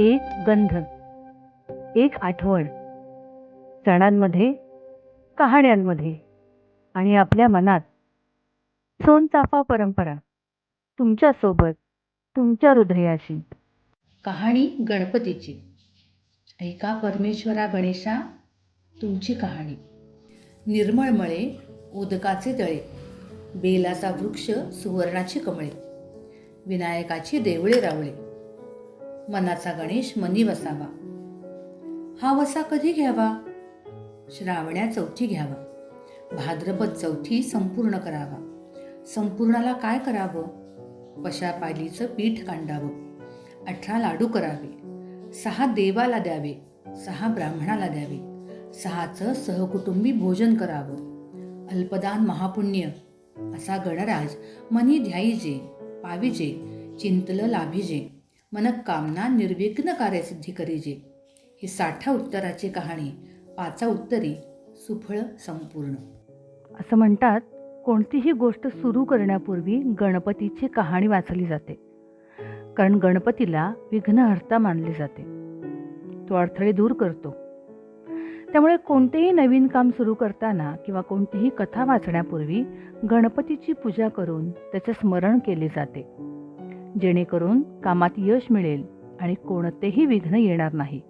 एक गंध एक आठवण सणांमध्ये कहाण्यांमध्ये आणि आपल्या मनात सोनचाफा परंपरा तुमच्यासोबत तुमच्या हृदयाशी. कहाणी गणपतीची. ऐका परमेश्वरा गणेशा तुमची कहाणी. निर्मळ मळे उदकाचे तळे बेलाचा वृक्ष सुवर्णाची कमळे विनायकाची देवळे रावळे. मनाचा गणेश मनी वसावा. हा वसा कधी घ्यावा? श्रावण्या चौथी घ्यावा. भाद्रपद चौथी संपूर्ण करावा. संपूर्णाला काय करावं? पशापालीचं पीठ कांडावं. अठरा लाडू करावे. सहा देवाला द्यावे. सहा ब्राह्मणाला द्यावे. सहाचं सहकुटुंबी भोजन करावं. अल्पदान महापुण्य. असा गणराज मनी ध्याईजे पाविजे चिंतलं लाभिजे. मनकामना निर्विघ्न कार्यसिद्धी करीजे. ही साठा उत्तराची कहाणी पाचा उत्तरी सुफळ संपूर्ण. असं म्हणतात कोणतीही गोष्ट सुरू करण्यापूर्वी गणपतीची कहाणी वाचली जाते. कारण गणपतीला विघ्नहर्ता मानले जाते. तो अडथळे दूर करतो. त्यामुळे कोणतेही नवीन काम सुरू करताना किंवा कोणतीही कथा वाचण्यापूर्वी गणपतीची पूजा करून त्याचे स्मरण केले जाते. जेणेकरून कामात यश मिळेल आणि कोणतेही विघ्न येणार नाही.